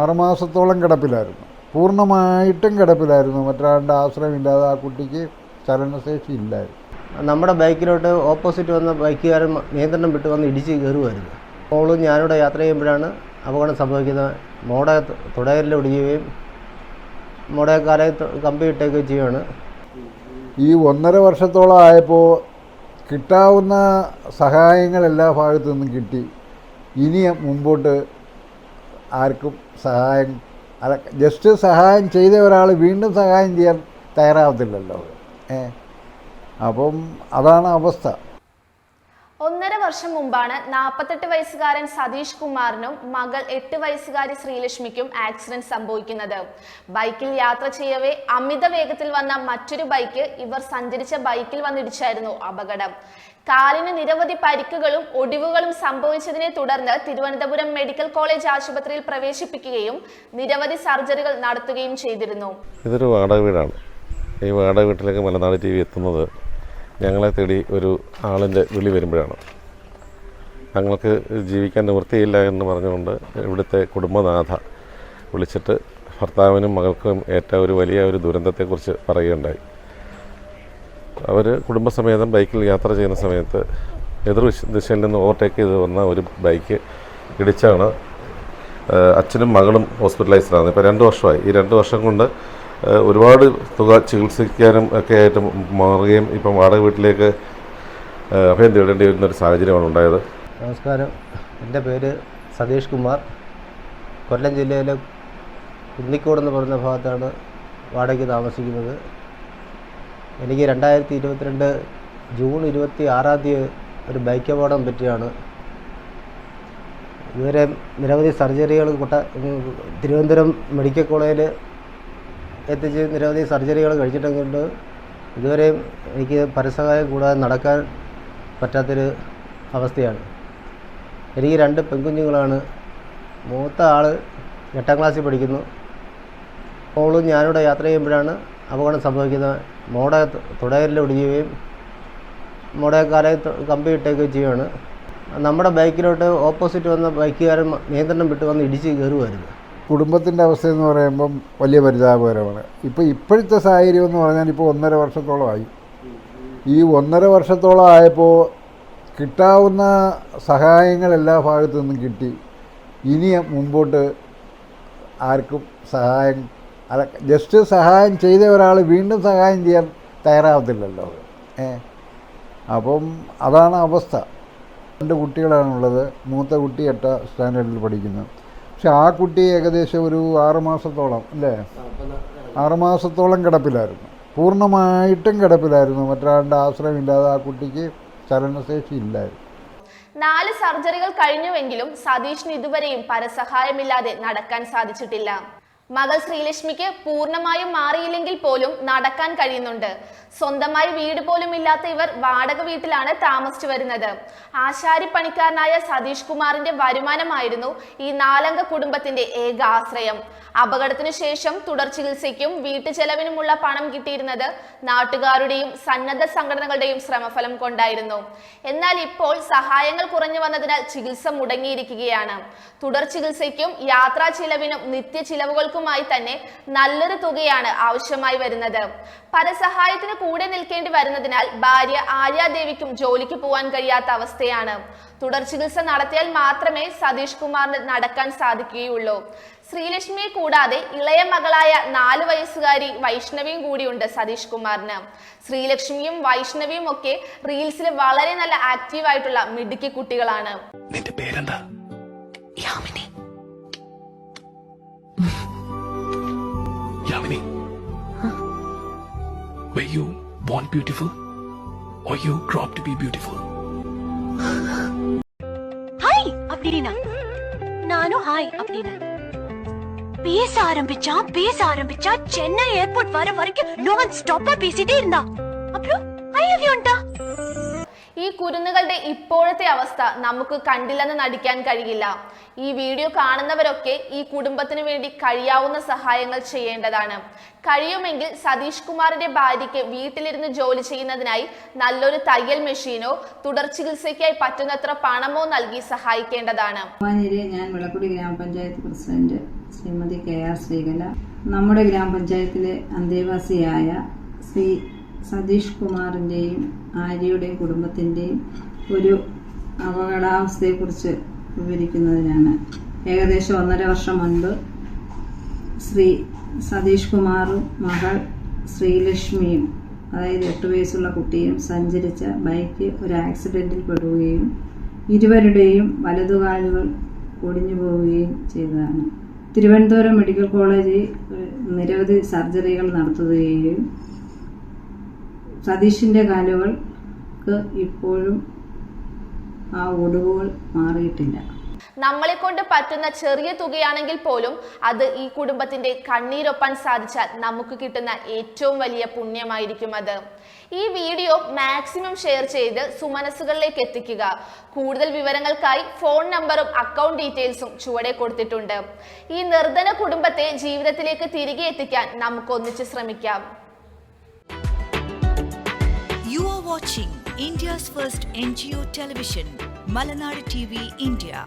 ആറുമാസത്തോളം കിടപ്പിലായിരുന്നു. പൂർണമായിട്ടും കിടപ്പിലായിരുന്നു. മറ്റൊരാളുടെ ആശ്രയമില്ലാതെ ആ കുട്ടിക്ക് ചലനശേഷി ഇല്ലായിരുന്നു. നമ്മുടെ ബൈക്കിലോട്ട് ഓപ്പോസിറ്റ് വന്ന ബൈക്കുകാരൻ നിയന്ത്രണം വിട്ട് വന്ന് ഇടിച്ച് കയറുമായിരുന്നു മോളും ഞാനിവിടെ യാത്ര ചെയ്യുമ്പോഴാണ് അപകടം സംഭവിക്കുന്നത് മോടെ തുടയലിൽ ഒടിയുകയും മോടെ കമ്പി ഇട്ടേക്കുകയും ചെയ്യുകയാണ് ഈ ഒന്നര വർഷത്തോളം ആയപ്പോൾ കിട്ടാവുന്ന സഹായങ്ങൾ എല്ലാ ഭാഗത്തു നിന്നും കിട്ടി. ഇനി മുമ്പോട്ട് ആർക്കും സഹായം അല്ല ജസ്റ്റ് സഹായം ചെയ്ത ഒരാൾ വീണ്ടും സഹായം ചെയ്യാൻ തയ്യാറാവത്തില്ലല്ലോ. അപ്പം അതാണ് അവസ്ഥ. ഒന്നര വർഷം മുമ്പാണ് നാൽപ്പത്തെട്ട് വയസ്സുകാരൻ സതീഷ് കുമാറിനും മകൾ എട്ട് വയസ്സുകാരി ശ്രീലക്ഷ്മിക്കും ആക്സിഡന്റ് സംഭവിക്കുന്നത്. ബൈക്കിൽ യാത്ര ചെയ്യവേ അമിത വേഗത്തിൽ വന്ന മറ്റൊരു ബൈക്ക് ഇവർ സഞ്ചരിച്ച ബൈക്കിൽ വന്നിടിച്ചായിരുന്നു അപകടം. കാലിന് നിരവധി പരിക്കുകളും ഒടിവുകളും സംഭവിച്ചതിനെ തുടർന്ന് തിരുവനന്തപുരം മെഡിക്കൽ കോളേജ് ആശുപത്രിയിൽ പ്രവേശിപ്പിക്കുകയും നിരവധി സർജറികൾ നടത്തുകയും ചെയ്തിരുന്നു. ഇതൊരു വാടക വീടാണ്. ഈ വാടക വീട്ടിലേക്ക് മലനാട് ടി വി എത്തുന്നത് ഞങ്ങളെ തേടി ഒരു ആളിന്റെ വിളി വരുമ്പോഴാണ്. ഞങ്ങൾക്ക് ജീവിക്കാൻ നിവൃത്തിയില്ല എന്ന് പറഞ്ഞുകൊണ്ട് ഇവിടുത്തെ കുടുംബനാഥ വിളിച്ചിട്ട് ഭർത്താവിനും മകൾക്കും ഏറ്റ ഒരു വലിയ ഒരു ദുരന്തത്തെക്കുറിച്ച് പറയുകയുണ്ടായി. അവർ കുടുംബസമേതം ബൈക്കിൽ യാത്ര ചെയ്യുന്ന സമയത്ത് എതിർ ദിശയിൽ നിന്ന് ഓവർടേക്ക് ചെയ്ത് വന്ന ഒരു ബൈക്ക് ഇടിച്ചാണ് അച്ഛനും മകളും ഹോസ്പിറ്റലൈസ്ഡാണ്. ഇപ്പോൾ രണ്ട് വർഷമായി. ഈ രണ്ട് വർഷം കൊണ്ട് ഒരുപാട് തുക ചികിത്സിക്കാനും ഒക്കെ ആയിട്ട് മാറുകയും ഇപ്പം വാടക വീട്ടിലേക്ക് അഭയം തേടേണ്ടി വരുന്ന ഒരു സാഹചര്യമാണ് ഉണ്ടായത്. നമസ്കാരം. എന്റെ പേര് സതീഷ് കുമാർ. കൊല്ലം ജില്ലയിലെ കുന്നിക്കോട് എന്ന് പറയുന്ന ഭാഗത്താണ് വാടകയ്ക്ക് താമസിക്കുന്നത്. എനിക്ക് രണ്ടായിരത്തി ഇരുപത്തിരണ്ട് ജൂൺ ഇരുപത്തി ആറാം തീയതി ഒരു ബൈക്ക് അപകടം പറ്റിയാണ്. ഇതുവരെ നിരവധി സർജറികൾ കൊട്ട തിരുവനന്തപുരം മെഡിക്കൽ കോളേജിൽ എത്തിച്ച് നിരവധി സർജറികൾ കഴിച്ചിട്ടുണ്ട് ഇതുവരെയും എനിക്ക് പരസഹായം കൂടാതെ നടക്കാൻ പറ്റാത്തൊരു അവസ്ഥയാണ്. എനിക്ക് രണ്ട് പെൺകുഞ്ഞുങ്ങളാണ്. മൂത്ത ആൾ എട്ടാം ക്ലാസ്സിൽ പഠിക്കുന്നു. മോളും ഞാനിവിടെ യാത്ര ചെയ്യുമ്പോഴാണ് അപകടം സംഭവിക്കുന്നത്. മോടെ തുടയലിൽ ഒടിയുകയും മോടെ കാലെ കമ്പി ഇട്ടേക്കുകയും ചെയ്യുകയാണ് നമ്മുടെ ബൈക്കിലോട്ട് ഓപ്പോസിറ്റ് വന്ന ബൈക്കുകാരൻ നിയന്ത്രണം വിട്ട് വന്ന് ഇടിച്ച് കയറുമായിരുന്നു കുടുംബത്തിന്റെ അവസ്ഥ എന്ന് പറയുമ്പം വലിയ പരിതാപകരമാണ്. ഇപ്പോൾ ഇപ്പോഴത്തെ സാഹചര്യം എന്ന് പറഞ്ഞാൽ ഇപ്പോൾ ഒന്നര വർഷത്തോളമായി. ഈ ഒന്നര വർഷത്തോളം ആയപ്പോൾ കിട്ടാവുന്ന സഹായങ്ങൾ എല്ലാ ഭാഗത്തു നിന്നും കിട്ടി. ഇനി മുമ്പോട്ട് ആർക്കും സഹായം അല്ല ജസ്റ്റ് സഹായം ചെയ്ത ഒരാൾ വീണ്ടും സഹായം ചെയ്യാൻ തയ്യാറാവത്തില്ലല്ലോ. ഏ? അപ്പം അതാണ് അവസ്ഥ. രണ്ട് കുട്ടികളാണുള്ളത്. മൂത്ത കുട്ടി എട്ടാം സ്റ്റാൻഡേർഡിൽ പഠിക്കുന്നു. പക്ഷെ ആ കുട്ടി ഏകദേശം ഒരു ആറുമാസത്തോളം അല്ലേ? ആറുമാസത്തോളം കിടപ്പിലായിരുന്നു. പൂർണമായിട്ടും കിടപ്പിലായിരുന്നു. മറ്റൊരാളുടെ ആശ്രയമില്ലാതെ ആ കുട്ടിക്ക് ചലനശേഷി ഇല്ലായിരുന്നു. നാല് സർജറികൾ കഴിഞ്ഞുവെങ്കിലും സതീഷിന് ഇതുവരെയും പരസഹായമില്ലാതെ നടക്കാൻ സാധിച്ചിട്ടില്ല. മകൾ ശ്രീലക്ഷ്മിക്ക് പൂർണമായും മാറിയില്ലെങ്കിൽ പോലും നടക്കാൻ കഴിയുന്നുണ്ട്. സ്വന്തമായി വീട് പോലും ഇല്ലാത്ത ഇവർ വാടക വീട്ടിലാണ് താമസിച്ചു വരുന്നത്. ആശാരി പണിക്കാരനായ സതീഷ് കുമാറിന്റെ വരുമാനമായിരുന്നു ഈ നാലംഗ കുടുംബത്തിന്റെ ഏക ആശ്രയം. അപകടത്തിനു ശേഷം തുടർ ചികിത്സയ്ക്കും വീട്ടു ചെലവിനുമുള്ള പണം കിട്ടിയിരുന്നത് നാട്ടുകാരുടെയും സന്നദ്ധ സംഘടനകളുടെയും ശ്രമഫലം കൊണ്ടായിരുന്നു. എന്നാൽ ഇപ്പോൾ സഹായങ്ങൾ കുറഞ്ഞു വന്നതിനാൽ ചികിത്സ മുടങ്ങിയിരിക്കുകയാണ്. തുടർ ചികിത്സയ്ക്കും യാത്രാ ചിലവിനും നിത്യ ചിലവുകൾക്കുമായി തന്നെ നല്ലൊരു തുകയാണ് ആവശ്യമായി വരുന്നത്. പരസഹായത്തിന് കൂടെ നിൽക്കേണ്ടി വരുന്നതിനാൽ ഭാര്യ ആര്യാദേവിക്കും ജോലിക്ക് പോകാൻ കഴിയാത്ത അവസ്ഥയാണ്. തുടർ ചികിത്സ നടത്തിയാൽ മാത്രമേ സതീഷ് കുമാറിന് നടക്കാൻ സാധിക്കുകയുള്ളൂ. ശ്രീലക്ഷ്മിയെ കൂടാതെ ഇളയ മകളായ നാല് വയസ്സുകാരി വൈഷ്ണവിയും കൂടിയുണ്ട് സതീഷ് കുമാറിന് ശ്രീലക്ഷ്മിയും വൈഷ്ണവിയും ഒക്കെ റീൽസിൽ വളരെ നല്ല ആക്റ്റീവ് ആയിട്ടുള്ള മിടുക്കി കുട്ടികളാണ് നിന്റെ പേരെന്താ Yamini Yamini Were you born beautiful? Or you grew up to be beautiful? Hi அப்படின்னா நானும் ஹாய் அப்படின்னு பேச ஆரம்பிச்சா பேச ஆரம்பிச்சா சென்னை ஏர்போர்ட் வர வரைக்கும் நான் ஸ்டாப்பா பேசிட்டே இருந்தா அப்புறம் ஐ லவ் யூன்டா ഈ കുരുന്നുകളുടെ ഇപ്പോഴത്തെ അവസ്ഥ നമുക്ക് കണ്ടില്ലെന്ന് നടിക്കാൻ കഴിയില്ല ഈ വീഡിയോ കാണുന്നവരൊക്കെ ഈ കുടുംബത്തിന് വേണ്ടി കഴിയാവുന്ന സഹായങ്ങൾ ചെയ്യേണ്ടതാണ് കഴിയുമെങ്കിൽ സതീഷ് കുമാറിന്റെ ഭാര്യയ്ക്ക് വീട്ടിലിരുന്ന് ജോലി ചെയ്യുന്നതിനായി നല്ലൊരു തയ്യൽ മെഷീനോ തുടർ ചികിത്സയ്ക്കായി പറ്റുന്നത്ര പണമോ നൽകി സഹായിക്കേണ്ടതാണ് മാനേരെ ഞാൻ വിളക്കുടി ഗ്രാമപഞ്ചായത്ത് president Shrimati K R Sreekala നമ്മുടെ ഗ്രാമപഞ്ചായത്തിലെ അന്തേവാസിയായ ശ്രീ സതീഷ് കുമാറിന്റെയും ആര്യയുടെയും കുടുംബത്തിന്റെയും ഒരു അപകടാവസ്ഥയെക്കുറിച്ച് വിവരിക്കുന്നതിനാണ്. ഏകദേശം ഒന്നര വർഷം മുൻപ് ശ്രീ സതീഷ് കുമാറും മകൾ ശ്രീലക്ഷ്മിയും അതായത് എട്ട് വയസ്സുള്ള കുട്ടിയും സഞ്ചരിച്ച ബൈക്ക് ഒരു ആക്സിഡന്റിൽ പെടുകയും ഇരുവരുടെയും വലതുകാലുകൾ ഒടിഞ്ഞു പോവുകയും ചെയ്തതാണ്. തിരുവനന്തപുരം മെഡിക്കൽ കോളേജിൽ നിരവധി സർജറികൾ നടത്തുകയും സതീഷിന്റെ കാലുകൾക്ക് ഇപ്പോഴും ആ ഒടിവുകൾ മാറിയിട്ടില്ല. നമ്മളെ കൊണ്ട് പറ്റുന്ന ചെറിയ തുകയാണെങ്കിൽ പോലും അത് ഈ കുടുംബത്തിന്റെ കണ്ണീരൊപ്പാൻ സാധിച്ചാൽ നമുക്ക് കിട്ടുന്ന ഏറ്റവും വലിയ പുണ്യമായിരിക്കും അത്. ഈ വീഡിയോ മാക്സിമം ഷെയർ ചെയ്ത് സുമനസ്സുകളിലേക്ക് എത്തിക്കുക. കൂടുതൽ വിവരങ്ങൾക്കായി ഫോൺ നമ്പറും അക്കൗണ്ട് ഡീറ്റെയിൽസും ചുവടെ കൊടുത്തിട്ടുണ്ട്. ഈ നിർധന കുടുംബത്തെ ജീവിതത്തിലേക്ക് തിരികെ എത്തിക്കാൻ നമുക്ക് ഒന്നിച്ച് ശ്രമിക്കാം. You are watching India's first NGO television, T TV India.